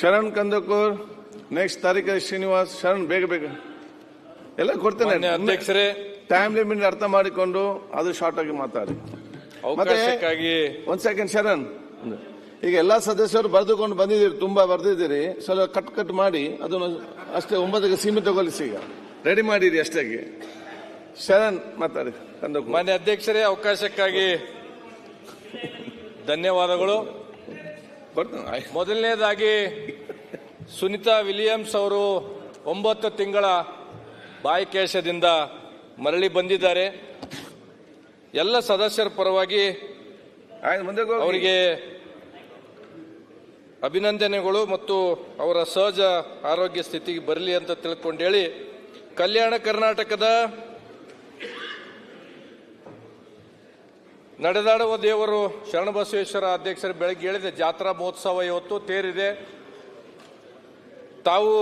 Sharan Kandakur next ತಾರೀಕ ಶ್ರೀನಿವಾಸ್ ಶರಣ್ ಬೇಗ ಬೇಗ. ಎಲ್ಲ ಕೊಡ್ತೇನೆ. ಅಧ್ಯಕ್ಷರೇ. ಟೈಮ್ ಲಿಮಿಟ್ ಅರ್ಥ ಮಾಡಿಕೊಂಡು ಅದು ಶಾರ್ಟ್ ಆಗಿ ಮಾತಾಡಿ. ಅವಕಾಶಕ್ಕಾಗಿ ಒಂದ್ ಸೆಕೆಂಡ್ ಶರಣ್. ಈಗ ಎಲ್ಲಾ ಸದಸ್ಯರು ಬರೆದುಕೊಂಡು ಬಂದಿದ್ದೀರಿ ತುಂಬಾ ಬರೆದಿದ್ದೀರಿ. ಸ್ವಲ್ಪ ಕಟ್ ಕಟ್ ಮಾಡಿ ಅದನ್ನು ಅಷ್ಟೇ ಒಂಬತ್ತಕ್ಕೆ ಸೀಮಿತಗೊಳಿಸಿ ಈಗ. ರೆಡಿ ಮಾಡಿರಿ ಅಷ್ಟಾಗಿ. ಶರಣ್ ಮಾತಾಡಿ ಕಂದಕೂರ್. ಮಾನ್ಯ ಅಧ್ಯಕ್ಷರೇ ಅವಕಾಶಕ್ಕಾಗಿ ಧನ್ಯವಾದಗಳು. ಮೊದಲನೇದಾಗಿ ಸುನಿತಾ ವಿಲಿಯಮ್ಸ್ ಅವರು ಒಂಬತ್ತು ತಿಂಗಳ ಬಾಯಿಕೇಶದಿಂದ ಮರಳಿ ಬಂದಿದ್ದಾರೆ ಎಲ್ಲ ಸದಸ್ಯರ ಪರವಾಗಿ. ಅವರಿಗೆ ಅಭಿನಂದನೆಗಳು ಮತ್ತು ಅವರ ಸಹಜ ಆರೋಗ್ಯ ಸ್ಥಿತಿಗೆ ಬರಲಿ ಅಂತ ತಿಳ್ಕೊಂಡೇಳಿ ಕಲ್ಯಾಣ ಕರ್ನಾಟಕದ ನಡೆದಾಡುವ ದೇವರು ಶರಣಬಸವೇಶ್ವರ ಅಧ್ಯಕ್ಷರು ಬೆಳಗ್ಗೆ ಹೇಳಿದೆ ಜಾತ್ರಾ ಮಹೋತ್ಸವ ಇವತ್ತು ತೇರಿದೆ. ತಾವು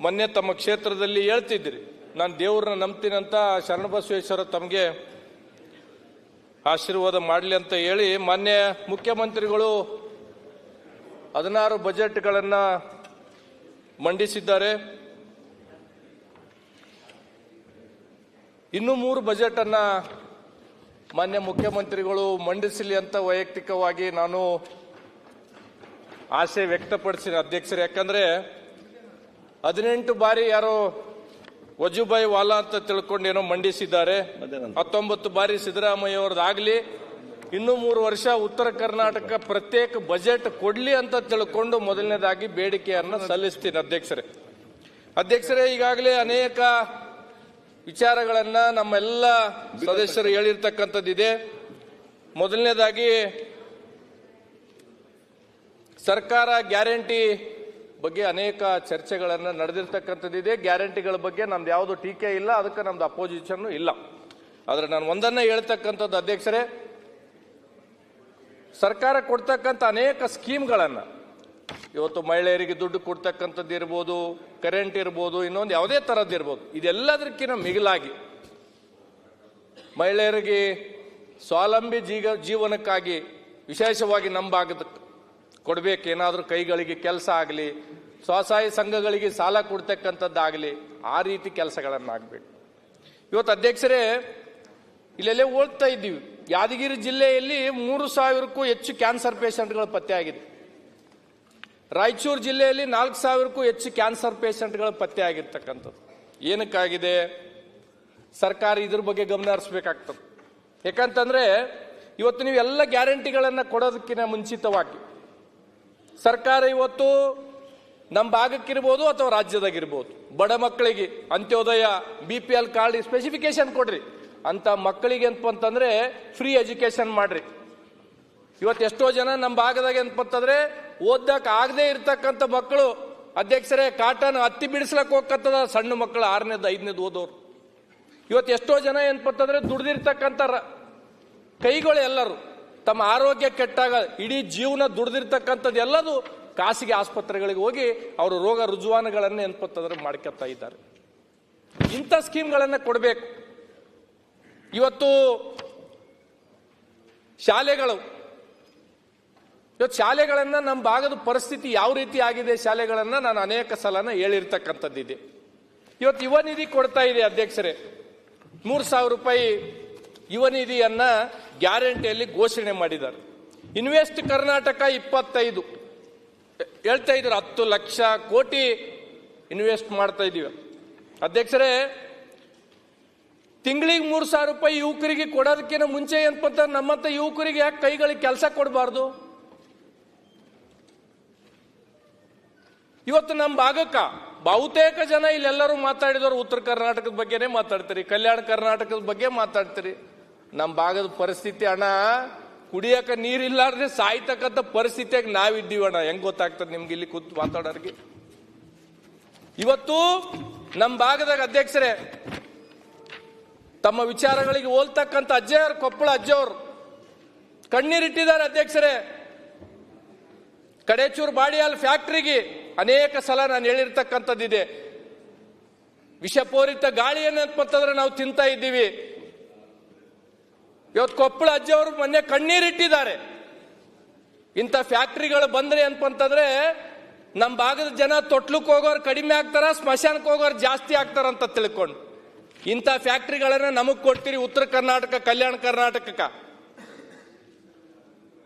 ಮೊನ್ನೆ ತಮ್ಮ ಕ್ಷೇತ್ರದಲ್ಲಿ ಹೇಳ್ತಿದ್ರಿ ನಾನು ದೇವ್ರನ್ನ ನಂಬ್ತೀನಂತ ಶರಣಬಸವೇಶ್ವರ ತಮಗೆ ಆಶೀರ್ವಾದ ಮಾಡಲಿ ಅಂತ ಹೇಳಿ ಮೊನ್ನೆ ಮುಖ್ಯಮಂತ್ರಿಗಳು ಹದಿನಾರು ಬಜೆಟ್ಗಳನ್ನು ಮಂಡಿಸಿದ್ದಾರೆ. ಇನ್ನೂ ಮೂರು ಬಜೆಟ್ ಅನ್ನ ಮಾನ್ಯ ಮುಖ್ಯಮಂತ್ರಿಗಳು ಮಂಡಿಸಲಿ ಅಂತ ವೈಯಕ್ತಿಕವಾಗಿ ನಾನು ಆಸೆ ವ್ಯಕ್ತಪಡಿಸಿದ ಅಧ್ಯಕ್ಷರು ಯಾಕಂದ್ರೆ ಹದಿನೆಂಟು ಬಾರಿ ಯಾರೋ ವಜುಭಾಯಿ ವಾಲಾ ಅಂತ ತಿಳ್ಕೊಂಡು ಏನೋ ಮಂಡಿಸಿದ್ದಾರೆ. ಹತ್ತೊಂಬತ್ತು ಬಾರಿ ಸಿದ್ದರಾಮಯ್ಯ ಆಗಲಿ ಇನ್ನೂ ಮೂರು ವರ್ಷ ಉತ್ತರ ಕರ್ನಾಟಕ ಪ್ರತ್ಯೇಕ ಬಜೆಟ್ ಕೊಡ್ಲಿ ಅಂತ ತಿಳ್ಕೊಂಡು ಮೊದಲನೇದಾಗಿ ಬೇಡಿಕೆಯನ್ನು ಸಲ್ಲಿಸ್ತೀನಿ ಅಧ್ಯಕ್ಷರೇ ಅಧ್ಯಕ್ಷರೇ ಈಗಾಗಲೇ ಅನೇಕ ವಿಚಾರಗಳನ್ನ ನಮ್ಮೆಲ್ಲ ಸದಸ್ಯರು ಹೇಳಿರ್ತಕ್ಕಂಥದ್ದಿದೆ. ಮೊದಲನೇದಾಗಿ, ಸರ್ಕಾರ ಗ್ಯಾರಂಟಿ ಬಗ್ಗೆ ಅನೇಕ ಚರ್ಚೆಗಳನ್ನು ನಡೆದಿರ್ತಕ್ಕಂಥದ್ದಿದೆ. ಗ್ಯಾರಂಟಿಗಳ ಬಗ್ಗೆ ನಮ್ದು ಯಾವುದು ಟೀಕೆ ಇಲ್ಲ, ಅದಕ್ಕೆ ನಮ್ದು ಅಪೋಸಿಷನ್ ಇಲ್ಲ. ಆದ್ರೆ ನಾನು ಒಂದನ್ನ ಹೇಳ್ತಕ್ಕಂಥದ್ದು, ಅಧ್ಯಕ್ಷರೇ, ಸರ್ಕಾರ ಕೊಡ್ತಕ್ಕಂಥ ಅನೇಕ ಸ್ಕೀಮ್ಗಳನ್ನು ಇವತ್ತು ಮಹಿಳೆಯರಿಗೆ ದುಡ್ಡು ಕೊಡ್ತಕ್ಕಂಥದ್ದು ಇರ್ಬೋದು ಕರೆಂಟ್ ಇರ್ಬೋದು, ಇನ್ನೊಂದು ಯಾವುದೇ ಥರದ್ದು ಇರ್ಬೋದು. ಇದೆಲ್ಲದಕ್ಕಿಂತ ಮಿಗಿಲಾಗಿ ಮಹಿಳೆಯರಿಗೆ ಸ್ವಾವಲಂಬಿ ಜೀಗ, ಜೀವನಕ್ಕಾಗಿ ವಿಶೇಷವಾಗಿ ನಮ್ಮ ಭಾಗದ ಕೊಡ್ಬೇಕು ಏನಾದರೂ ಕೈಗಳಿಗೆ ಕೆಲಸ ಆಗಲಿ, ಸ್ವಸಹಾಯ ಸಂಘಗಳಿಗೆ ಸಾಲ ಕೊಡ್ತಕ್ಕಂಥದ್ದಾಗಲಿ, ಆ ರೀತಿ ಕೆಲಸಗಳನ್ನು ಆಗಬೇಕು ಇವತ್ತು ಅಧ್ಯಕ್ಷರೇ, ಇಲ್ಲೆಲ್ಲೇ ಓದ್ತಾ ಇದ್ದೀವಿ. ಯಾದಗಿರಿ ಜಿಲ್ಲೆಯಲ್ಲಿ ಮೂರು ಸಾವಿರಕ್ಕೂ ಹೆಚ್ಚು ಕ್ಯಾನ್ಸರ್ ಪೇಷಂಟ್ಗಳು ಪತ್ತೆ ಆಗಿದೆ ರಾಯಚೂರು ಜಿಲ್ಲೆಯಲ್ಲಿ ನಾಲ್ಕು ಸಾವಿರಕ್ಕೂ ಹೆಚ್ಚು ಕ್ಯಾನ್ಸರ್ ಪೇಷಂಟ್ಗಳು ಪತ್ತೆ ಆಗಿರ್ತಕ್ಕಂಥದ್ದು ಏನಕ್ಕಾಗಿದೆ? ಸರ್ಕಾರ ಇದ್ರ ಬಗ್ಗೆ ಗಮನ ಹರಿಸ್ಬೇಕಾಗ್ತದೆ. ಯಾಕಂತಂದ್ರೆ, ಇವತ್ತು ನೀವು ಎಲ್ಲ ಗ್ಯಾರಂಟಿಗಳನ್ನು ಕೊಡೋದಕ್ಕಿಂತ ಮುಂಚಿತವಾಗಿ, ಸರ್ಕಾರ ಇವತ್ತು ನಮ್ಮ ಭಾಗಕ್ಕಿರ್ಬೋದು ಅಥವಾ ರಾಜ್ಯದಾಗಿರ್ಬೋದು, ಬಡ ಮಕ್ಕಳಿಗೆ Antyodaya, B P L card specification ಕೊಡ್ರಿ. ಅಂತ ಮಕ್ಕಳಿಗೆ ಏನಪ್ಪ ಅಂತಂದ್ರೆ ಫ್ರೀ ಎಜುಕೇಶನ್ ಮಾಡ್ರಿ. ಇವತ್ತು ಎಷ್ಟೋ ಜನ ನಮ್ಮ ಭಾಗದಾಗ ಏನಪ್ಪಂತಂದ್ರೆ ಓದಕ್ ಆಗದೆ ಇರ್ತಕ್ಕಂಥ ಮಕ್ಕಳು, ಅಧ್ಯಕ್ಷರೇ, ಕಾಟನ್ ಹತ್ತಿ ಬಿಡಿಸ್ಲಕ್ಕೆ ಹೋಗ್ಕತ್ತದ ಸಣ್ಣ ಮಕ್ಕಳು, ಆರನೇದು, ಐದನೇದು ಓದೋರು. ಇವತ್ತು ಎಷ್ಟೋ ಜನ ಏನ್ಪತ್ತಂದ್ರೆ ದುಡ್ದಿರ್ತಕ್ಕಂಥ ಕೈಗಳು ಎಲ್ಲರೂ, ತಮ್ಮ ಆರೋಗ್ಯ ಕೆಟ್ಟಾಗ, ಇಡೀ ಜೀವನ ದುಡ್ದಿರ್ತಕ್ಕಂಥದ್ದು ಎಲ್ಲದು ಖಾಸಗಿ ಆಸ್ಪತ್ರೆಗಳಿಗೆ ಹೋಗಿ ಅವರು ರೋಗ ರುಜುವಾನುಗಳನ್ನು ಏನ್ಪತ್ತಂದ್ರೆ ಮಾಡ್ಕೊತಾ ಇದ್ದಾರೆ. ಇಂಥ ಸ್ಕೀಮ್ಗಳನ್ನು ಕೊಡಬೇಕು. ಇವತ್ತು ಶಾಲೆಗಳು ಇವತ್ತು ಶಾಲೆಗಳನ್ನ ನಮ್ಮ ಭಾಗದ ಪರಿಸ್ಥಿತಿ ಯಾವ ರೀತಿ ಆಗಿದೆ ಶಾಲೆಗಳನ್ನ ನಾನು ಅನೇಕ ಸಲನ ಹೇಳಿರ್ತಕ್ಕಂಥದ್ದಿದೆ ಇವತ್ತು ಯುವ ನಿಧಿ ಕೊಡ್ತಾ ಇದೆ ಅಧ್ಯಕ್ಷರೇ. ಮೂರು ಸಾವಿರ ರೂಪಾಯಿ ಯುವ ನಿಧಿಯನ್ನ ಗ್ಯಾರಂಟಿಯಲ್ಲಿ ಘೋಷಣೆ ಮಾಡಿದ್ದಾರೆ. ಇನ್ವೆಸ್ಟ್ ಕರ್ನಾಟಕ ಇಪ್ಪತ್ತೈದು. ಹೇಳ್ತಾ ಇದ್ರು ಹತ್ತು ಲಕ್ಷ ಕೋಟಿ ಇನ್ವೆಸ್ಟ್ ಮಾಡ್ತಾ ಇದ್ದೀವಿ. ಅಧ್ಯಕ್ಷರೇ, ತಿಂಗಳಿಗೆ ಮೂರು ಸಾವಿರ ರೂಪಾಯಿ ಯುವಕರಿಗೆ ಕೊಡೋದಕ್ಕಿಂತ ಮುಂಚೆ ಏನಪ್ಪ ಅಂತ ಯುವಕರಿಗೆ ಯಾಕೆ ಕೈಗಳಿಗೆ ಕೆಲಸ ಕೊಡಬಾರ್ದು? ಇವತ್ತು ನಮ್ಮ ಭಾಗಕ್ಕ ಬಹುತೇಕ ಜನ ಇಲ್ಲೆಲ್ಲರೂ ಮಾತಾಡಿದವರು ಉತ್ತರ ಕರ್ನಾಟಕದ ಬಗ್ಗೆನೇ ಮಾತಾಡ್ತೀರಿ. ಕಲ್ಯಾಣ ಕರ್ನಾಟಕದ ಬಗ್ಗೆ ಮಾತಾಡ್ತೀರಿ. ನಮ್ಮ ಭಾಗದ ಪರಿಸ್ಥಿತಿ ಅಣ್ಣ ಕುಡಿಯಕ್ಕೆ ನೀರಿಲ್ಲಾರ್ದೆ ಸಾಯ್ತಕ್ಕಂಥ ಪರಿಸ್ಥಿತಿಯಾಗಿ ನಾವಿದ್ದೀವಿ ಅಣ್ಣ. ಹೆಂಗ್ ಗೊತ್ತಾಗ್ತದೆ ನಿಮ್ಗೆ ಇಲ್ಲಿ ಕೂತ್ ಮಾತಾಡೋರಿಗೆ ಇವತ್ತು ನಮ್ಮ ಭಾಗದಾಗ ಅಧ್ಯಕ್ಷರೇ, ತಮ್ಮ ವಿಚಾರಗಳಿಗೆ ಹೋಲ್ತಕ್ಕಂಥ ಅಜ್ಜೆಯವರು ಕೊಪ್ಪಳ ಅಜ್ಜವ್ರು, ಕಣ್ಣೀರಿಟ್ಟಿದ್ದಾರೆ ಅಧ್ಯಕ್ಷರೇ. ಕಡೇಚೂರು ಬಾಡಿಯಾಲ್ ಫ್ಯಾಕ್ಟ್ರಿಗೆ ಅನೇಕ ಸಲ ನಾನು ಹೇಳಿರ್ತಕ್ಕಂಥದ್ದಿದೆ. ವಿಷಪೂರಿತ ಗಾಳಿಯನ್ನು ಅಂತಂದ್ರೆ ನಾವು ತಿಂತಾ ಇದ್ದೀವಿ. ಇವತ್ತು ಕೊಪ್ಪಳ ಅಜ್ಜಿಯವರು ಮೊನ್ನೆ ಕಣ್ಣೀರಿಟ್ಟಿದ್ದಾರೆ ಇಂಥ ಫ್ಯಾಕ್ಟ್ರಿಗಳು ಬಂದ್ರೆ ಅಂತಂದ್ರೆ ನಮ್ಮ ಭಾಗದ ಜನ ತೊಟ್ಲಕ್ಕೆ ಹೋಗೋರು ಕಡಿಮೆ ಆಗ್ತಾರ, ಸ್ಮಶಾನಕ್ಕೆ ಹೋಗೋರು ಜಾಸ್ತಿ ಆಗ್ತಾರಂತ ತಿಳ್ಕೊಂಡು. ಇಂಥ ಫ್ಯಾಕ್ಟ್ರಿಗಳನ್ನ ನಮಗ್ ಕೊಡ್ತೀರಿ, ಉತ್ತರ ಕರ್ನಾಟಕ, ಕಲ್ಯಾಣ ಕರ್ನಾಟಕಕ್ಕ.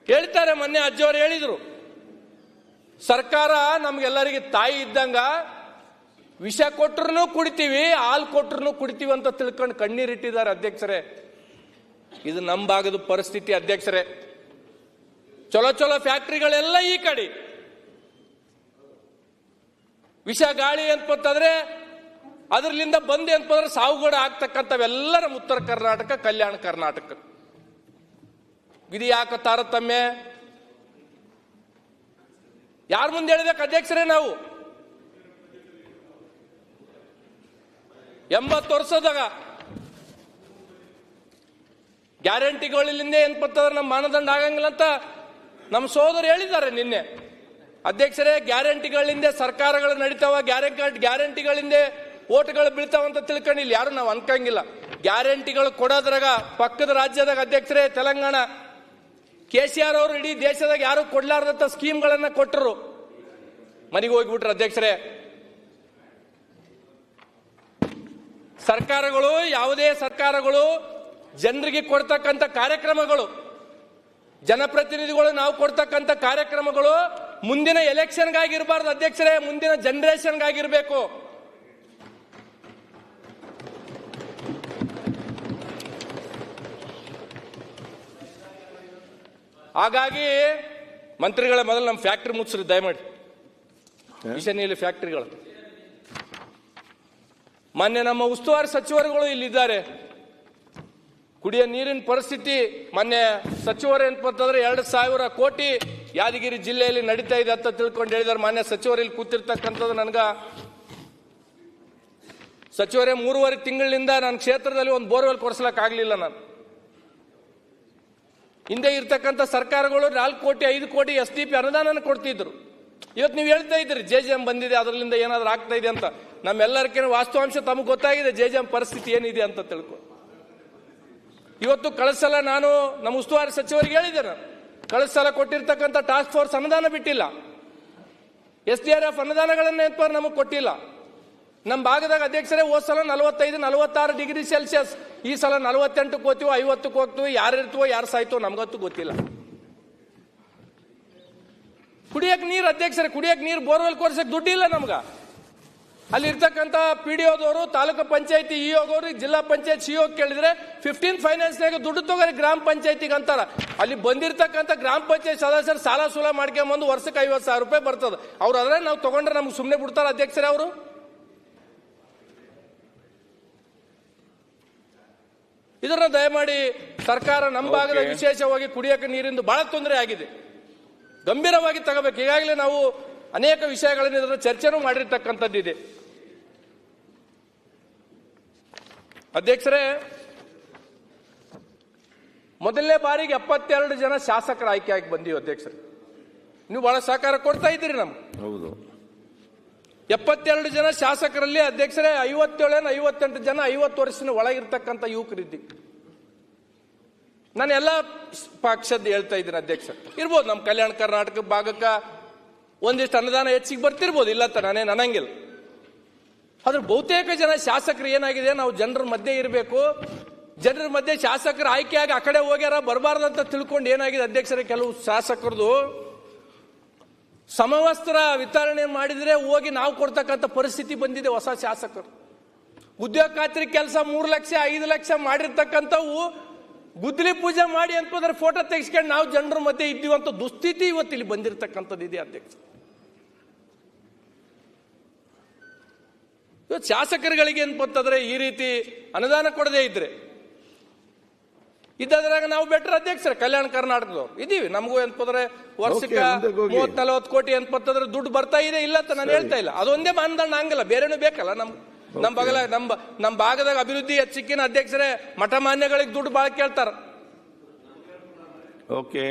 ಹೇಳ್ತಾರೆ ಮೊನ್ನೆ ಅಜ್ಜಿಯವರು ಹೇಳಿದ್ರು. ಸರ್ಕಾರ ನಮ್ಗೆಲ್ಲರಿಗೆ ತಾಯಿ ಇದ್ದಂಗ ವಿಷ ಕೊಟ್ರು ಕುಡಿತೀವಿ, ಹಾಲು ಕೊಟ್ರು ಕುಡಿತೀವಿ ಅಂತ ತಿಳ್ಕೊಂಡು ಕಣ್ಣೀರಿಟ್ಟಿದ್ದಾರೆ ಅಧ್ಯಕ್ಷರೇ. ಇದು ನಮ್ಮ ಭಾಗದ ಪರಿಸ್ಥಿತಿ ಅಧ್ಯಕ್ಷರೇ. ಚಲೋ ಚಲೋ ಫ್ಯಾಕ್ಟ್ರಿಗಳೆಲ್ಲ ಈ ಕಡೆ. ವಿಷ ಗಾಳಿ ಅಂತಂದ್ರೆ ಅದರಲ್ಲಿಂದ ಬಂದೆ ಅಂತಂದ್ರೆ ಸಾವುಗಡ ಆಗ್ತಕ್ಕಂಥವೆಲ್ಲ ನಮ್ಮ ಉತ್ತರ ಕರ್ನಾಟಕ, ಕಲ್ಯಾಣ ಕರ್ನಾಟಕ. ಇದು ಯಾಕೆ ತಾರತಮ್ಯ? ಯಾರ ಮುಂದೆ ಹೇಳ್ಬೇಕು ಅಧ್ಯಕ್ಷರೇ ನಾವು? ಎಂಬತ್ತು ವರ್ಷದಾಗ ಗ್ಯಾರಂಟಿಗಳಿಂದ ಏನ್ ಬರ್ತದ ನಮ್ಮ ಮಾನದಂಡ ಆಗಂಗಿಲ್ಲ ಅಂತ ನಮ್ಮ ಸೋದರು ಹೇಳಿದ್ದಾರೆ ನಿನ್ನೆ. ಅಧ್ಯಕ್ಷರೇ, ಗ್ಯಾರಂಟಿಗಳಿಂದ ಸರ್ಕಾರಗಳು ನಡೀತಾವ, ಗ್ಯಾರಂಟಿ ಗ್ಯಾರಂಟಿಗಳಿಂದ ಓಟ್ಗಳು ಬೀಳ್ತಾವ ಅಂತ ತಿಳ್ಕೊಂಡಿಲ್ಲ. ಯಾರು ನಾವು ಅನ್ಕಂಗಿಲ್ಲ. ಗ್ಯಾರಂಟಿಗಳು ಕೊಡೋದ್ರಾಗ ಪಕ್ಕದ ರಾಜ್ಯದಾಗ ಅಧ್ಯಕ್ಷರೇ, ತೆಲಂಗಾಣ ಕೆ ಸಿ ಆರ್ ಅವರು ಇಡೀ ದೇಶದಾಗ ಯಾರು ಕೊಡ್ಲಾರ್ದಂತ ಸ್ಕೀಮ್ಗಳನ್ನು ಕೊಟ್ಟರು. ಮನೆಗೆ ಹೋಗ್ಬಿಟ್ರು ಅಧ್ಯಕ್ಷರೇ. ಸರ್ಕಾರಗಳು, ಯಾವುದೇ ಸರ್ಕಾರಗಳು ಜನರಿಗೆ ಕೊಡ್ತಕ್ಕಂಥ ಕಾರ್ಯಕ್ರಮಗಳು, ಜನಪ್ರತಿನಿಧಿಗಳು ನಾವು ಕೊಡ್ತಕ್ಕಂಥ ಕಾರ್ಯಕ್ರಮಗಳು ಮುಂದಿನ ಎಲೆಕ್ಷನ್ಗಾಗಿರಬಾರ್ದು ಅಧ್ಯಕ್ಷರೇ, ಮುಂದಿನ ಜನರೇಷನ್ಗಾಗಿರ್ಬೇಕು. ಹಾಗಾಗಿ ಮಂತ್ರಿಗಳ ಮೊದಲು ನಮ್ಮ ಫ್ಯಾಕ್ಟ್ರಿ ಮುಚ್ಚ್ರಿ ದಯಮಾಡಿ. ಈಶಾನ್ಯಲ್ಲಿ ಫ್ಯಾಕ್ಟ್ರಿಗಳು. ಮೊನ್ನೆ ನಮ್ಮ ಉಸ್ತುವಾರಿ ಸಚಿವರುಗಳು ಇಲ್ಲಿದ್ದಾರೆ. ಕುಡಿಯ ನೀರಿನ ಪರಿಸ್ಥಿತಿ ಮೊನ್ನೆ ಸಚಿವರು ಅಂತಂದ್ರೆ ಎರಡು ಸಾವಿರ ಕೋಟಿ ಯಾದಗಿರಿ ಜಿಲ್ಲೆಯಲ್ಲಿ ನಡೀತಾ ಇದೆ ಅಂತ ತಿಳ್ಕೊಂಡು ಹೇಳಿದಾರೆ. ಮಾನ್ಯ ಸಚಿವರು ಇಲ್ಲಿ ಕೂತಿರ್ತಕ್ಕಂಥದ್ದು ನನಗೆ ಸಚಿವರೇ ಮೂರುವರೆ ತಿಂಗಳಿನಿಂದ ನನ್ನ ಕ್ಷೇತ್ರದಲ್ಲಿ ಒಂದು ಬೋರ್ವೆಲ್ ಕೊಡಿಸ್ಲಕ್ ಆಗ್ಲಿಲ್ಲ ನಾನು. ಹಿಂದೆ ಇರ್ತಕ್ಕಂಥ ಸರ್ಕಾರಗಳು ನಾಲ್ಕು ಕೋಟಿ, ಐದು ಕೋಟಿ ಎಸ್ ಡಿ ಪಿ ಅನುದಾನ ಕೊಡ್ತಿದ್ರು. ಇವತ್ತು ನೀವು ಹೇಳ್ತಾ ಇದ್ದೀರಿ, ಜೆ ಜೆ ಎಂ ಬಂದಿದೆ ಅದರಿಂದ ಏನಾದರೂ ಆಗ್ತಾ ಇದೆ ಅಂತ. ನಮ್ಮೆಲ್ಲರಿಗೇನು ವಾಸ್ತವಾಂಶ ತಮಗೆ ಗೊತ್ತಾಗಿದೆ, ಜೆ ಜೆ ಎಂ ಪರಿಸ್ಥಿತಿ ಏನಿದೆ ಅಂತ ತಿಳ್ಕೊ. ಇವತ್ತು ಕಳಿಸಲ ಸಲ ನಾನು, ನಮ್ಮ ಉಸ್ತುವಾರಿ ಸಚಿವರಿಗೆ ಹೇಳಿದೆ ನಾನು. ಕಳೆದ ಸಲ ಕೊಟ್ಟಿರ್ತಕ್ಕಂಥ ಟಾಸ್ಕ್ ಫೋರ್ಸ್ ಅನುದಾನ ಬಿಟ್ಟಿಲ್ಲ. ಎಸ್ ಡಿ ಆರ್ ಎಫ್ ಅನುದಾನಗಳನ್ನ ನಮಗೆ ಕೊಟ್ಟಿಲ್ಲ. ನಮ್ಮ ಭಾಗದಾಗ ಅಧ್ಯಕ್ಷರೇ, ಹೋದ ಸಲ ನಲವತ್ತೈದು, ನಲವತ್ತಾರು ಡಿಗ್ರಿ ಸೆಲ್ಸಿಯಸ್ ಈ ಸಲ ನಲವತ್ತೆಂಟಕ್ಕೆ ಹೋಗ್ತೀವೋ ಐವತ್ತಕ್ಕೆ ಹೋಗ್ತೀವಿ, ಯಾರು ಇರ್ತೀವೋ, ಯಾರು ಸಾಯ್ತೋ ನಮಗಂತೂ ಗೊತ್ತಿಲ್ಲ. ಕುಡಿಯಕ್ಕೆ ನೀರು ಅಧ್ಯಕ್ಷರೇ ಕುಡಿಯಕ್ಕೆ ನೀರು ಬೋರ್ವೆಲ್ ಕೊರ್ಸಕ್ಕೆ ದುಡ್ಡಿಲ್ಲ ನಮ್ಗೆ. ಅಲ್ಲಿ ಇರ್ತಕ್ಕಂಥ ಪಿ ಡಿ ಓದವರು ತಾಲೂಕು ಪಂಚಾಯತಿ ಇ ಹೋಗೋರು ಜಿಲ್ಲಾ ಪಂಚಾಯತ್ ಸಿ ಕೇಳಿದ್ರೆ ಫಿಫ್ಟೀನ್ ಫೈನಾನ್ಸ್ನಾಗ ದುಡ್ಡು ತಗೋರಿ ಗ್ರಾಮ ಪಂಚಾಯತಿಗೆ ಅಂತಾರ. ಅಲ್ಲಿ ಬಂದಿರತಕ್ಕಂಥ ಗ್ರಾಮ ಪಂಚಾಯತ್ ಸದಸ್ಯರು ಸಾಲ ಸೂಲ ಮಾಡ್ಕೊಂಬಂದು ವರ್ಷಕ್ಕೆ ಐವತ್ತು ಸಾವಿರ ರೂಪಾಯಿ ಬರ್ತದೆ. ಅವ್ರು ಅದ್ರೆ ನಾವು ತಗೊಂಡ್ರೆ ನಮ್ಗೆ ಸುಮ್ಮನೆ ಬಿಡ್ತಾರ ಅಧ್ಯಕ್ಷರೇ ಅವರು. ಇದನ್ನ ದಯಮಾಡಿ ಸರ್ಕಾರ ನಮ್ಮ ಭಾಗದ ವಿಶೇಷವಾಗಿ ಕುಡಿಯಕ್ಕೆ ನೀರಿಂದು ಬಹಳ ತೊಂದರೆ ಆಗಿದೆ. ಗಂಭೀರವಾಗಿ ತಗೋಬೇಕು. ಈಗಾಗಲೇ ನಾವು ಅನೇಕ ವಿಷಯಗಳನ್ನು ಇದರ ಚರ್ಚೆನೂ ಮಾಡಿರ್ತಕ್ಕಂಥದ್ದಿದೆ ಅಧ್ಯಕ್ಷರೇ ಮೊದಲನೇ ಬಾರಿಗೆ ಎಪ್ಪತ್ತೆರಡು ಜನ ಶಾಸಕರ ಆಯ್ಕೆ ಆಗಿ ಬಂದೀವಿ ಅಧ್ಯಕ್ಷರು. ನೀವು ಬಹಳ ಸಹಕಾರ ಕೊಡ್ತಾ ಇದ್ದೀರಿ ನಮ್ಗೆ. ಹೌದು. ಎಪ್ಪತ್ತೆರಡು ಜನ ಶಾಸಕರಲ್ಲಿ ಅಧ್ಯಕ್ಷರೇ ಐವತ್ತೇಳೇನು ಐವತ್ತೆಂಟು ಜನ ಐವತ್ತು ವರ್ಷದ ಒಳಗಿರ್ತಕ್ಕಂಥ ಯುವಕರಿದ್ದೀವಿ ನಾನು ಎಲ್ಲ ಪಕ್ಷದ ಹೇಳ್ತಾ ಇದ್ದೀನಿ ಅಧ್ಯಕ್ಷ. ಇರ್ಬೋದು, ನಮ್ಮ ಕಲ್ಯಾಣ ಕರ್ನಾಟಕ ಭಾಗಕ್ಕೆ ಒಂದಿಷ್ಟು ಅನುದಾನ ಹೆಚ್ಚಿಗೆ ಬರ್ತಿರ್ಬೋದು, ಇಲ್ಲ ಅಂತ ನಾನೇ ನನಂಗಿಲ್ಲ ಆದ್ರೆ ಬಹುತೇಕ ಜನ ಶಾಸಕರು ಏನಾಗಿದೆ, ನಾವು ಜನರ ಮಧ್ಯೆ ಇರಬೇಕು. ಜನರ ಮಧ್ಯೆ ಶಾಸಕರು ಆಯ್ಕೆಯಾಗಿ ಆ ಕಡೆ ಹೋಗ್ಯಾರ ಅಂತ ತಿಳ್ಕೊಂಡು ಏನಾಗಿದೆ ಅಧ್ಯಕ್ಷರ, ಕೆಲವು ಶಾಸಕರದು ಸಮವಸ್ತ್ರ ವಿತರಣೆ ಮಾಡಿದರೆ ಹೋಗಿ ನಾವು ಕೊಡ್ತಕ್ಕಂಥ ಪರಿಸ್ಥಿತಿ ಬಂದಿದೆ ಹೊಸ ಶಾಸಕರು. ಉದ್ಯೋಗ ಖಾತ್ರಿ ಕೆಲಸ ಮೂರು ಲಕ್ಷ, ಐದು ಲಕ್ಷ ಮಾಡಿರ್ತಕ್ಕಂಥವು ಗುದ್ದಲಿ ಪೂಜೆ ಮಾಡಿ ಅಂತಂದ್ರೆ ಫೋಟೋ ತೆಗೆಸ್ಕೊಂಡು ನಾವು ಜನರ ಮಧ್ಯೆ ಇದ್ದೀವಂತ ದುಸ್ಥಿತಿ ಇವತ್ತು ಇಲ್ಲಿ ಬಂದಿರತಕ್ಕಂಥದ್ದು ಇದೆ ಅಧ್ಯಕ್ಷ. ಇವತ್ತು ಶಾಸಕರುಗಳಿಗೆ ಈ ರೀತಿ ಅನುದಾನ ಕೊಡದೇ ಇದ್ರೆ ಇದ್ದದ್ರಾಗ ನಾವು ಬೆಟರ್ ಅಧ್ಯಕ್ಷರ ಕಲ್ಯಾಣ ಕರ್ನಾಟಕದವ್ರು. ಇದೀವಿ. ನಮಗೂ ಏನಪ್ಪಂದ್ರೆ ವರ್ಷಕ್ಕೆ. ಮೂವತ್ ನಲವತ್ತು ಕೋಟಿ ಏನಪ್ಪಂತಂದ್ರೆ ದುಡ್ಡು ಬರ್ತಾ ಇದೆ ಇಲ್ಲ ಅಂತ ನಾನು ಹೇಳ್ತಾ ಇಲ್ಲ. ಅದೊಂದೇ ಮಾನದಂಡ ಹಂಗಲ್ಲ ಬೇರೆನೂ ಬೇಕಲ್ಲ ನಮ್ ನಮ್ ಬಗಲ ನಮ್ ನಮ್ ಭಾಗದಾಗ ಅಭಿವೃದ್ಧಿ ಹೆಚ್ಚಿಕ್ಕಿನ ಅಧ್ಯಕ್ಷರೇ ಮಠ ಮಾನ್ಯಗಳಿಗೆ ದುಡ್ಡು ಭಾಳ ಕೇಳ್ತಾರ. ಓಕೆ.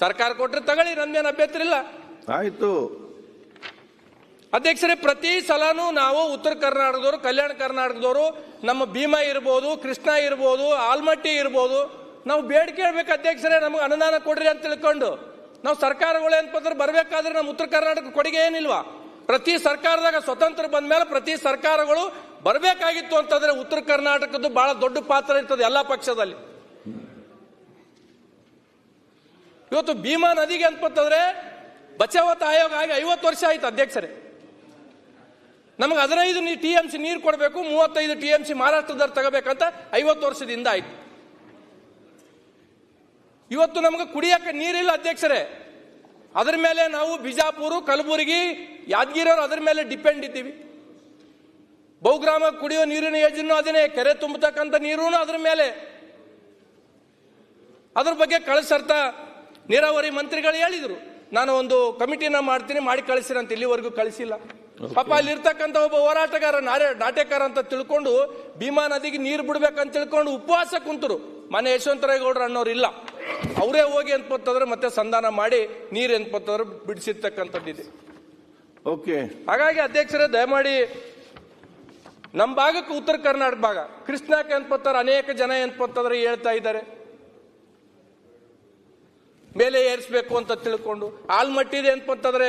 ಸರ್ಕಾರ ಕೊಟ್ರೆ ತಗೊಳ್ಳಿ ನಮ್ದೇನು ಅಭ್ಯಂತರ ಇಲ್ಲ ಆಯ್ತು. ಅಧ್ಯಕ್ಷರೇ, ಪ್ರತಿ ಸಲನೂ ನಾವು ಉತ್ತರ ಕರ್ನಾಟಕದವರು, ಕಲ್ಯಾಣ ಕರ್ನಾಟಕದವರು, ನಮ್ಮ ಭೀಮಾ ಇರ್ಬೋದು, ಕೃಷ್ಣ ಇರ್ಬೋದು, ಆಲ್ಮಟ್ಟಿ ಇರ್ಬೋದು, ನಾವು ಬೇಡಿಕೆ ಅಧ್ಯಕ್ಷರೇ, ನಮಗೆ ಅನುದಾನ ಕೊಡ್ರಿ ಅಂತ ತಿಳ್ಕೊಂಡು. ನಾವು ಸರ್ಕಾರಗಳು ಏನಪ್ಪಂದ್ರೆ ಬರಬೇಕಾದ್ರೆ ನಮ್ಮ ಉತ್ತರ ಕರ್ನಾಟಕ ಕೊಡುಗೆ ಏನಿಲ್ವಾ? ಪ್ರತಿ ಸರ್ಕಾರದಾಗ ಸ್ವತಂತ್ರ ಬಂದ ಮೇಲೆ ಪ್ರತಿ ಸರ್ಕಾರಗಳು ಬರಬೇಕಾಗಿತ್ತು ಅಂತಂದ್ರೆ ಉತ್ತರ ಕರ್ನಾಟಕದ್ದು ಬಹಳ ದೊಡ್ಡ ಪಾತ್ರ ಇರ್ತದೆ ಎಲ್ಲ ಪಕ್ಷದಲ್ಲಿ. ಇವತ್ತು ಭೀಮಾ ನದಿಗೆ ಅಂತಂದ್ರೆ ಬಚಾವತ್ ಆಯೋಗ ಆಗಿ ಐವತ್ತು ವರ್ಷ ಆಯ್ತು ಅಧ್ಯಕ್ಷರೇ. ನಮಗೆ ಹದಿನೈದು ಟಿ ಎಂ ಸಿ ನೀರು ಕೊಡಬೇಕು, ಮೂವತ್ತೈದು ಟಿ ಎಂ ಸಿ ಮಹಾರಾಷ್ಟ್ರದವ್ರು ತಗೋಬೇಕಂತ ಐವತ್ತು ವರ್ಷದಿಂದ ಆಯ್ತು. ಇವತ್ತು ನಮಗೆ ಕುಡಿಯಕ್ಕೆ ನೀರಿಲ್ಲ ಅಧ್ಯಕ್ಷರೇ. ಅದರ ಮೇಲೆ ನಾವು ಬಿಜಾಪುರ, ಕಲಬುರಗಿ, ಯಾದಗಿರಿಯವರು ಅದ್ರ ಮೇಲೆ ಡಿಪೆಂಡ್ ಇದ್ದೀವಿ. ಬಹುಗ್ರಾಮ ಕುಡಿಯೋ ನೀರಿನ ಯೋಜನೆ ಅದನ್ನೇ ಕೆರೆ ತುಂಬತಕ್ಕಂಥ ನೀರು ಅದ್ರ ಮೇಲೆ. ಅದ್ರ ಬಗ್ಗೆ ಕಳಿಸರ್ತ ನೀರಾವರಿ ಮಂತ್ರಿಗಳು ಹೇಳಿದರು. ನಾನು ಒಂದು ಕಮಿಟಿನ ಮಾಡ್ತೀನಿ, ಮಾಡಿ ಕಳಿಸಿರಂತ ಇಲ್ಲಿವರೆಗೂ ಕಳಿಸಿಲ್ಲ. ಪಾಪ ಅಲ್ಲಿರ್ತಕ್ಕಂಥ ಒಬ್ಬ ಹೋರಾಟಗಾರ ನಾರೆ ನಾಟ್ಯಕಾರ ಅಂತ ತಿಳ್ಕೊಂಡು ಭೀಮಾ ನದಿಗೆ ನೀರು ಬಿಡ್ಬೇಕಂತ ತಿಳ್ಕೊಂಡು ಉಪವಾಸ ಕುಂತರು. ಮನೆ ಯಶವಂತರಾಯಗೌಡರು ಅನ್ನೋರು ಇಲ್ಲ ಅವರೇ ಹೋಗಿ ಅನ್ಪತ್ತಂದ್ರೆ ಮತ್ತೆ ಸಂಧಾನ ಮಾಡಿ ನೀರು ಅನ್ಪತ್ತಂದ್ರೆ ಬಿಡಿಸಿರ್ತಕ್ಕಂಥದ್ದಿದೆ ಓಕೆ ಹಾಗಾಗಿ ಅಧ್ಯಕ್ಷರೇ ದಯಮಾಡಿ ನಮ್ಮ ಭಾಗಕ್ಕೆ ಉತ್ತರ ಕರ್ನಾಟಕ ಭಾಗ. ಕೃಷ್ಣಕ್ಕೆ ಅನ್ಪತ್ತಾರೆ ಅನೇಕ ಜನ ಅನ್ಪತ್ತಂದ್ರೆ ಹೇಳ್ತಾ ಇದ್ದಾರೆ. ಮೇಲೆ ಏರಿಸ್ಬೇಕು ಅಂತ ತಿಳ್ಕೊಂಡು ಆಲ್ಮಟ್ಟಿದೆ ಅನ್ಪತ್ತಂದ್ರೆ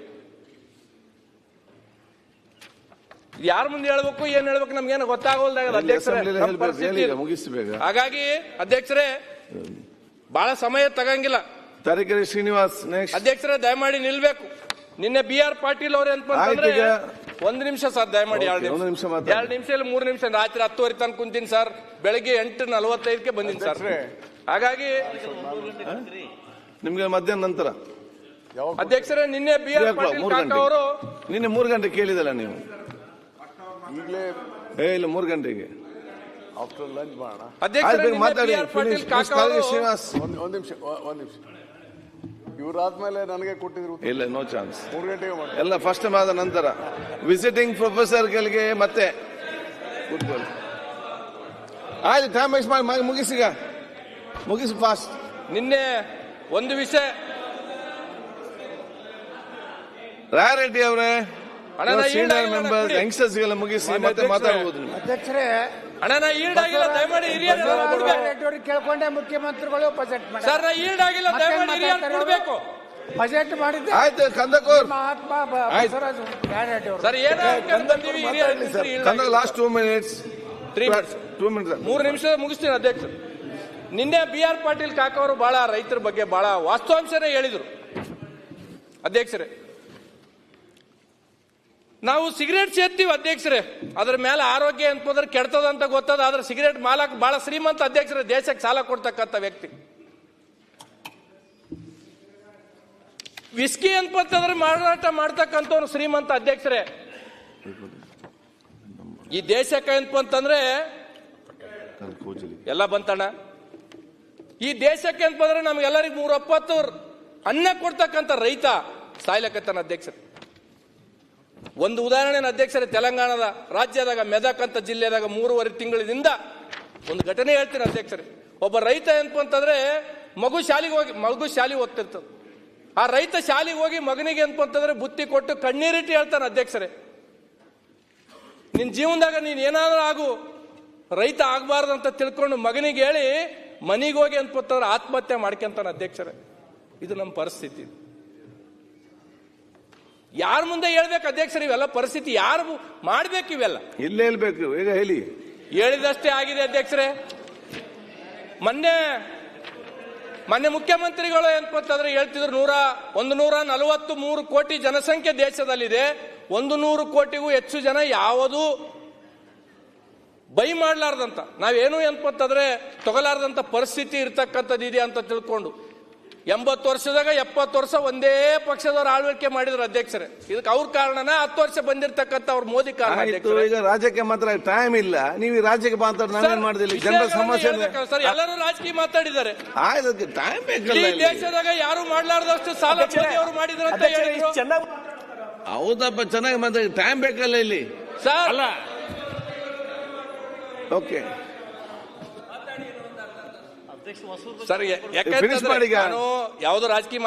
ಯಾರ ಮುಂದೆ ಹೇಳ್ಬೇಕು ಏನ್ ಹೇಳ್ಬೇಕು ನಮ್ಗೇನು ಗೊತ್ತಾಗೋಲ್ದಾಗ ಅಧ್ಯಕ್ಷರೇ. ಮುಗಿಸ್ಬೇಕ ಹಾಗಾಗಿ ಅಧ್ಯಕ್ಷರೇ ಬಹಳ ಸಮಯ ತಗಂಗಿಲ್ಲ. ತರೀಕೆರೆ ಶ್ರೀನಿವಾಸ್ ಅಧ್ಯಕ್ಷರೇ ದಯಮಾಡಿ ನಿಲ್ಬೇಕು. ನಿನ್ನೆ ಬಿ ಆರ್ ಪಾಟೀಲ್ ಅವ್ರು ಆಯ್ತು ಒಂದ್ ನಿಮಿಷ ಸರ್ ದಯಮಾಡಿ ಎರಡು ನಿಮಿಷ. ಎರಡು ನಿಮಿಷ ಇಲ್ಲ ಮೂರು ನಿಮಿಷ ರಾತ್ರಿ ಹತ್ತುವರೆ ತನಕ ಕುಂತೀನಿ ಸರ್. ಬೆಳಗ್ಗೆ ಎಂಟು ನಲವತ್ತೈದಕ್ಕೆ ಬಂದಿನಿ ಸರ್. ಹಾಗಾಗಿ ನಿಮ್ಗೆ ಮಧ್ಯಾಹ್ನ ನಂತರ. ಅಧ್ಯಕ್ಷರೇ ನಿನ್ನೆ ಬಿ ಆರ್ ಪಾಟೀಲ್. ಅವರು ನಿನ್ನೆ ಮೂರು ಗಂಟೆ ಕೇಳಿದಲ್ಲ ನೀವು? ಈಗಲೇ ಏ ಇಲ್ಲ ಮೂರು ಗಂಟೆಗೆ. ಆಫ್ಟರ್ ಲಂಚ್ ಮಾಡೋಣ. ಆಯ್ತು, ಮಾತಾಡಿ ಶ್ರೀನಿವಾಸ್. ಒಂದ್ ಒಂದ್ ನಿಮಿಷ ಒಂದ್ ನಿಮಿಷ. ಇವರಾದ್ಮೇಲೆ ನನಗೆ ಕೊಟ್ಟಿದ್ರು. ಇಲ್ಲ ನೋ ಚಾನ್ಸ್ ಮೂರು ಗಂಟೆಗೆ ಮಾಡಿ ಎಲ್ಲ ಫಸ್ಟ್ ಆದ ನಂತರ. ವಿಸಿಟಿಂಗ್ ಪ್ರೊಫೆಸರ್ಗಳಿಗೆ ಮತ್ತೆ ಕೂತ್ಕೊಳ್ಳಿ. ಆಯ್ತು ಟೈಮ್ ವೇಸ್ಟ್ ಮಾಡಿ ಮುಗಿಸಿಗ ಮುಗಿಸಿ ಫಾಸ್ಟ್ ನಿನ್ನೆ ಒಂದು ವಿಷಯ. ರಾಯರೆಡ್ಡಿ ಅವರೇ ಸೀನಿಯರ್ ಈಡಾಗಿಲ್ಲ, ಮೆಂಬರ್ ಕೊಡಿ. ಯಂಗ್ಸ್ಟರ್ಸ್ಗೆಲ್ಲ ಮುಗಿಸಿ ಮತ್ತೆ ಮಾತಾಡಬಹುದು ಅಧ್ಯಕ್ಷರೇ ಅಣ್ಣ ನಾ ಈಲ್ಡ್ ಆಗಿಲ್ಲ ದಯಮಾಡಿ ಹಿರಿಯರು ಕೇಳ್ಕೊಂಡೆ ಮುಖ್ಯಮಂತ್ರಿಗಳು ಬಜೆಟ್ ಮಾಡಿ ಸರ್ ಈಲ್ಡ್ ಆಗಿಲ್ಲ ದಯಮಾಡಿ ಹಿರಿಯರು ಬಿಡ್ಬೇಕು ಬಜೆಟ್ ಮಾಡಿದ್ದೆ. ಆಯ್ತು ಕಂದಕೂರ್. ಮಹಾತ್ಮ ಅವರು. ಸರ್ ಏನೋ ಕಂದಕ last two minutes three minutes two minutes ಮೂರು ನಿಮಿಷ ಮುಗಿಸ್ತೀನಿ ಅಧ್ಯಕ್ಷ. ನಿನ್ನೆ ಬಿ ಆರ್ ಪಾಟೀಲ್ ಕಾಕವರು ಬಹಳ ರೈತರ ಬಗ್ಗೆ ಬಹಳ ವಾಸ್ತವಾಂಶನೇ ಹೇಳಿದರು. ಅಧ್ಯಕ್ಷರೇ ನಾವು ಸಿಗರೇಟ್ ಸೇರ್ತೀವಿ ಅಧ್ಯಕ್ಷರೇ. ಅದ್ರ ಮೇಲೆ ಆರೋಗ್ಯ ಅನ್ಕೋದ್ರೆ ಕೆಡ್ತದ ಅಂತ ಗೊತ್ತದ, ಆದ್ರೆ ಸಿಗರೇಟ್ ಮಾಲಕ್ ಬಹಳ ಶ್ರೀಮಂತ ಅಧ್ಯಕ್ಷರೇ, ದೇಶಕ್ಕೆ ಸಾಲ ಕೊಡ್ತಕ್ಕಂಥ ವ್ಯಕ್ತಿ. ವಿಸ್ಕಿ ಅಂತಂದ್ರೆ ಮಾರಾಟ ಮಾಡ್ತಕ್ಕಂಥವ್ರು ಶ್ರೀಮಂತ ಅಧ್ಯಕ್ಷರೇ. ಈ ದೇಶಕ್ಕೆ ಅಂತಂದ್ರೆ ಎಲ್ಲ ಬಂತಣ್ಣ. ಈ ದೇಶಕ್ಕೆ ಅಂತ ಬಂದ್ರೆ ನಮ್ಗೆಲ್ಲರಿಗೂ ಮೂರ ಒಪ್ಪತ್ತು ಅನ್ನ ಕೊಡ್ತಕ್ಕಂಥ ರೈತ ಸಾಯ್ಲಕತ್ತಾನ ಅಧ್ಯಕ್ಷರು. ಒಂದು ಉದಾಹರಣೆ ಅಧ್ಯಕ್ಷರೇ, ತೆಲಂಗಾಣದ ರಾಜ್ಯದಾಗ ಮೆದಕ್ ಅಂತ ಜಿಲ್ಲೆದಾಗ ಮೂರುವರೆ ತಿಂಗಳಿಂದ ಒಂದು ಘಟನೆ ಹೇಳ್ತೀನಿ ಅಧ್ಯಕ್ಷರೇ. ಒಬ್ಬ ರೈತ ಏನಪ್ಪ ಅಂತಂದ್ರೆ, ಮಗು ಶಾಲೆಗೆ ಹೋಗಿ, ಮಗು ಶಾಲೆಗೆ ಹೋಗ್ತಿರ್ತದೆ. ಆ ರೈತ ಶಾಲೆಗೆ ಹೋಗಿ ಮಗನಿಗೆ ಏನಪ್ಪ ಅಂತಂದ್ರೆ ಬುತ್ತಿ ಕೊಟ್ಟು ಕಣ್ಣೀರಿಟ್ಟು ಹೇಳ್ತಾನೆ ಅಧ್ಯಕ್ಷರೇ. ನಿನ್ ಜೀವನದಾಗ ನೀನ್ ಏನಾದ್ರೂ ಆಗು, ರೈತ ಆಗಬಾರ್ದು ಅಂತ ತಿಳ್ಕೊಂಡು ಮಗನಿಗೆ ಹೇಳಿ, ಮನೆಗೆ ಹೋಗಿ ಅನ್ಪತ್ತಂದ್ರೆ ಆತ್ಮಹತ್ಯೆ ಮಾಡ್ಕೊಂತಾನೆ ಅಧ್ಯಕ್ಷರೇ. ಇದು ನಮ್ಮ ಪರಿಸ್ಥಿತಿ. ಯಾರ ಮುಂದೆ ಹೇಳ್ಬೇಕು ಅಧ್ಯಕ್ಷರು ಇವೆಲ್ಲ ಪರಿಸ್ಥಿತಿ ಯಾರು ಮಾಡ್ಬೇಕು ಇವೆಲ್ಲ? ಇಲ್ಲೇ ಹೇಳ್ಬೇಕು ಈಗ ಹೇಳಿ. ಹೇಳಿದಷ್ಟೇ ಆಗಿದೆ ಅಧ್ಯಕ್ಷರೇ. ಮೊನ್ನೆ ಮೊನ್ನೆ ಮುಖ್ಯಮಂತ್ರಿಗಳು ಏನಪ್ಪಂತಂದ್ರೆ ಹೇಳ್ತಿದ್ರು ನೂರ ಒಂದು ನೂರ ನಲವತ್ತು ಮೂರು ಕೋಟಿ ಜನಸಂಖ್ಯೆ ದೇಶದಲ್ಲಿದೆ. ಒಂದು ನೂರು ಕೋಟಿಗೂ ಹೆಚ್ಚು ಜನ ಯಾವುದು ಬೈ ಮಾಡಲಾರ್ದಂತ. ನಾವೇನು ಏನಪ್ಪಂತಂದ್ರೆ ತಗೊಲಾರ್ದಂತ ಪರಿಸ್ಥಿತಿ ಇರ್ತಕ್ಕಂಥದ್ದು ಇದೆ ಅಂತ ತಿಳ್ಕೊಂಡು. ಎಂಬತ್ತು ವರ್ಷದಾಗ ಎಪ್ಪತ್ತು ವರ್ಷ ಒಂದೇ ಪಕ್ಷದವ್ರು ಆಳ್ವಿಕೆ ಮಾಡಿದ್ರು ಅಧ್ಯಕ್ಷರೇ. ಇದಕ್ಕೆ ಅವ್ರ ಕಾರಣನ ಹತ್ತು ವರ್ಷ ಬಂದಿರತಕ್ಕಂತ ಅವ್ರ ಮೋದಿ ಕಾರಣ ಈಗ ರಾಜ್ಯಕ್ಕೆ ಮಾತ್ರ ಟೈಮ್ ಇಲ್ಲ. ನೀವು ಈ ರಾಜ್ಯಕ್ಕೆ ಮಾತಾಡಿ ನಾವೇನ್ ಮಾಡಿದಿಲ್ಲ ಜನರ ಸಮಸ್ಯೆ ಸರ್ ಎಲ್ಲರೂ ರಾಜಕೀಯ ಮಾತಾಡಿದ್ದಾರೆ. ಆಯ್ತು ಟೈಮ್ ಬೇಕಲ್ಲ ಇಲ್ಲಿ. ದೇಶದಾಗ ಯಾರು ಮಾಡ್ಲಾರ್ದಷ್ಟು ಸಾಲ ಅವರು ಮಾಡಿದ್ರು ಅಂತ ಹೇಳಿದ್ರು. ಹೌದಪ್ಪ ಚೆನ್ನಾಗಿ ಮಾತಾಡಿ. ಟೈಮ್ ಬೇಕಲ್ಲ ಇಲ್ಲಿ. ಸರ್ ಓಕೆ ಸರ್ ಯಾಕಂದ್ರೆ Finish ಮಾಡಿ ಯಾವ್ದು ರಾಜಕೀಯ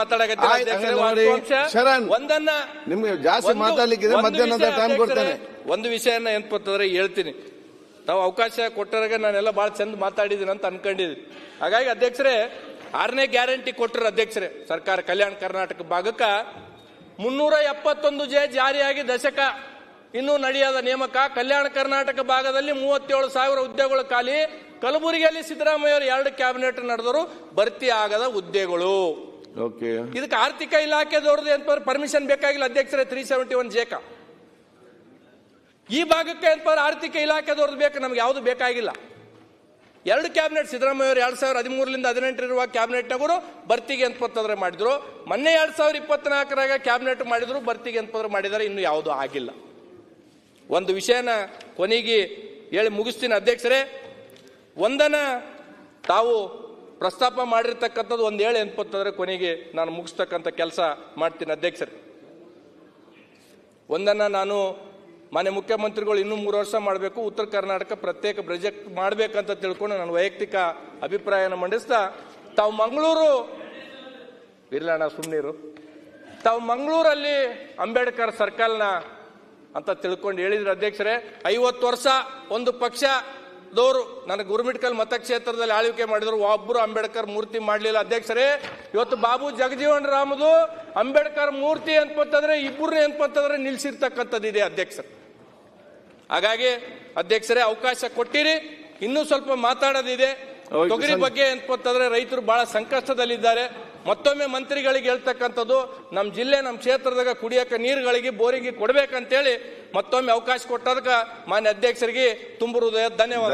ಶರಣ್, ಒಂದನ್ನ ನಿಮ್ಗೆ ಜಾಸ್ತಿ ಮಾತಾಡಲಿಕ್ಕೆ ಮಾತಾಡ್ಲಿಕ್ಕಿದೆ ಮಧ್ಯಾಹ್ನದ ಟೈಮ್ ಕೊಡ್ತೇನೆ. ಒಂದು ವಿಷಯನ ಏನ್ಪತ್ತಂದ್ರೆ ಹೇಳ್ತೀನಿ. ತಾವು ಅವಕಾಶ ಕೊಟ್ಟರಾಗ ನಾನೆಲ್ಲ ಬಹಳ ಚಂದ ಮಾತಾಡಿದೀನಿ ಅಂತ ಅನ್ಕೊಂಡಿದ್ದೀನಿ. ಹಾಗಾಗಿ ಅಧ್ಯಕ್ಷರೇ ಆರನೇ ಗ್ಯಾರಂಟಿ ಕೊಟ್ಟರು ಅಧ್ಯಕ್ಷರೇ. ಸರ್ಕಾರ ಕಲ್ಯಾಣ ಕರ್ನಾಟಕ ಭಾಗಕ್ಕ ಮುನ್ನೂರ ಎಪ್ಪತ್ತೊಂದು ಜೆ ಜಾರಿಯಾಗಿ ದಶಕ ಇನ್ನೂ ನಡೆಯದ ನೇಮಕ ಕಲ್ಯಾಣ ಕರ್ನಾಟಕ ಭಾಗದಲ್ಲಿ ಮೂವತ್ತೇಳು ಸಾವಿರ ಹುದ್ದೆಗಳು ಖಾಲಿ. ಕಲಬುರಗಿಯಲ್ಲಿ ಸಿದ್ದರಾಮಯ್ಯ ಅವರು ಎರಡು ಕ್ಯಾಬಿನೆಟ್ ನಡೆದರು ಭರ್ತಿ ಆಗದ ಹುದ್ದೆಗಳು. ಓಕೆ. ಇದಕ್ಕೆ ಆರ್ಥಿಕ ಇಲಾಖೆದವ್ರದ್ದು ಅಂತ ಪರ್ಮಿಷನ್ ಬೇಕಾಗಿಲ್ಲ ಅಧ್ಯಕ್ಷರೇ ತ್ರೀ ಸೆವೆಂಟಿ ಒನ್ ಜೇಕ. ಈ ಭಾಗಕ್ಕೆ ಅಂತ ಆರ್ಥಿಕ ಇಲಾಖೆದವ್ರದ್ದು ಬೇಕು ನಮ್ಗೆ ಯಾವುದು ಬೇಕಾಗಿಲ್ಲ. ಎರಡು ಕ್ಯಾಬಿನೆಟ್ ಸಿದ್ದರಾಮಯ್ಯ ಅವರು ಎರಡ್ ಸಾವಿರದ ಹದಿಮೂರರಿಂದ ಹದಿನೆಂಟರಿರುವ ಕ್ಯಾಬಿನೆಟ್ನವರು ಭರ್ತಿಗೆ ಅಂತಂದ್ರೆ ಮಾಡಿದ್ರು. ಮೊನ್ನೆ ಎರಡ್ ಸಾವಿರದ ಇಪ್ಪತ್ನಾಲ್ಕರಾಗ ಕ್ಯಾಬಿನೆಟ್ ಮಾಡಿದ್ರು ಭರ್ತಿಗೆ ಅಂತಂದ್ರೆ ಮಾಡಿದರೆ ಇನ್ನು ಯಾವುದು ಆಗಿಲ್ಲ. ಒಂದು ವಿಷಯನ ಕೊನೆಗೆ ಹೇಳಿ ಮುಗಿಸ್ತೀನಿ ಅಧ್ಯಕ್ಷರೇ. ಒಂದನ ತಾವು ಪ್ರಸ್ತಾಪ ಮಾಡಿರ್ತಕ್ಕಂಥದ್ದು ಒಂದು ಹೇಳಿ ಅನ್ಪತ್ತಂದ್ರೆ ಕೊನೆಗೆ ನಾನು ಮುಗಿಸ್ತಕ್ಕಂಥ ಕೆಲಸ ಮಾಡ್ತೀನಿ ಅಧ್ಯಕ್ಷರೇ. ಒಂದನ್ನು ನಾನು ಮಾನ್ಯ ಮುಖ್ಯಮಂತ್ರಿಗಳು ಇನ್ನೂ ಮೂರು ವರ್ಷ ಮಾಡಬೇಕು, ಉತ್ತರ ಕರ್ನಾಟಕ ಪ್ರತ್ಯೇಕ ಪ್ರೊಜೆಕ್ಟ್ ಮಾಡಬೇಕಂತ ತಿಳ್ಕೊಂಡು ನಾನು ವೈಯಕ್ತಿಕ ಅಭಿಪ್ರಾಯನ ಮಂಡಿಸ್ತಾ, ತಾವು ಮಂಗಳೂರು ಇರ್ಲಣ್ಣ ಸುಮ್ಮನೀರು ತಾವು ಮಂಗಳೂರಲ್ಲಿ ಅಂಬೇಡ್ಕರ್ ಸರ್ಕಲ್ನ ಅಂತ ತಿಳ್ಕೊಂಡು ಹೇಳಿದ್ರು ಅಧ್ಯಕ್ಷರೇ ಐವತ್ತು ವರ್ಷ ಒಂದು ಪಕ್ಷದವರು ನನಗೆ ಗುರುಮಿಟ್ಕಲ್ ಮತಕ್ಷೇತ್ರದಲ್ಲಿ ಆಳ್ವಿಕೆ ಮಾಡಿದ್ರು ಒಬ್ಬರು ಅಂಬೇಡ್ಕರ್ ಮೂರ್ತಿ ಮಾಡಲಿಲ್ಲ. ಅಧ್ಯಕ್ಷರೇ ಇವತ್ತು ಬಾಬು ಜಗಜೀವನ್ ರಾಮದು ಅಂಬೇಡ್ಕರ್ ಮೂರ್ತಿ ಅನ್ಪಂತಂದ್ರೆ ಇಬ್ಬರು ಅನ್ಪಂತಂದ್ರೆ ನಿಲ್ಸಿರ್ತಕ್ಕಂಥದ್ದು ಇದೆ ಅಧ್ಯಕ್ಷರು. ಹಾಗಾಗಿ ಅಧ್ಯಕ್ಷರೇ ಅವಕಾಶ ಕೊಟ್ಟಿರಿ. ಇನ್ನೂ ಸ್ವಲ್ಪ ಮಾತಾಡೋದಿದೆ. ತೊಗರಿ ಬಗ್ಗೆ ಅಂತಂದ್ರೆ ರೈತರು ಬಹಳ ಸಂಕಷ್ಟದಲ್ಲಿದ್ದಾರೆ. ಮತ್ತೊಮ್ಮೆ ಮಂತ್ರಿಗಳಿಗೆ ಹೇಳ್ತಕ್ಕಂಥದ್ದು ನಮ್ಮ ಜಿಲ್ಲೆ ನಮ್ಮ ಕ್ಷೇತ್ರದಾಗ ಕುಡಿಯೋಕೆ ನೀರುಗಳಿಗೆ ಬೋರಿಂಗ್ ಕೊಡ್ಬೇಕಂತೇಳಿ ಮತ್ತೊಮ್ಮೆ ಅವಕಾಶ ಕೊಟ್ಟದಕ್ಕೆ ಮಾನ್ಯ ಅಧ್ಯಕ್ಷರಿಗೆ ತುಂಬ ಹೃದಯ ಧನ್ಯವಾದ.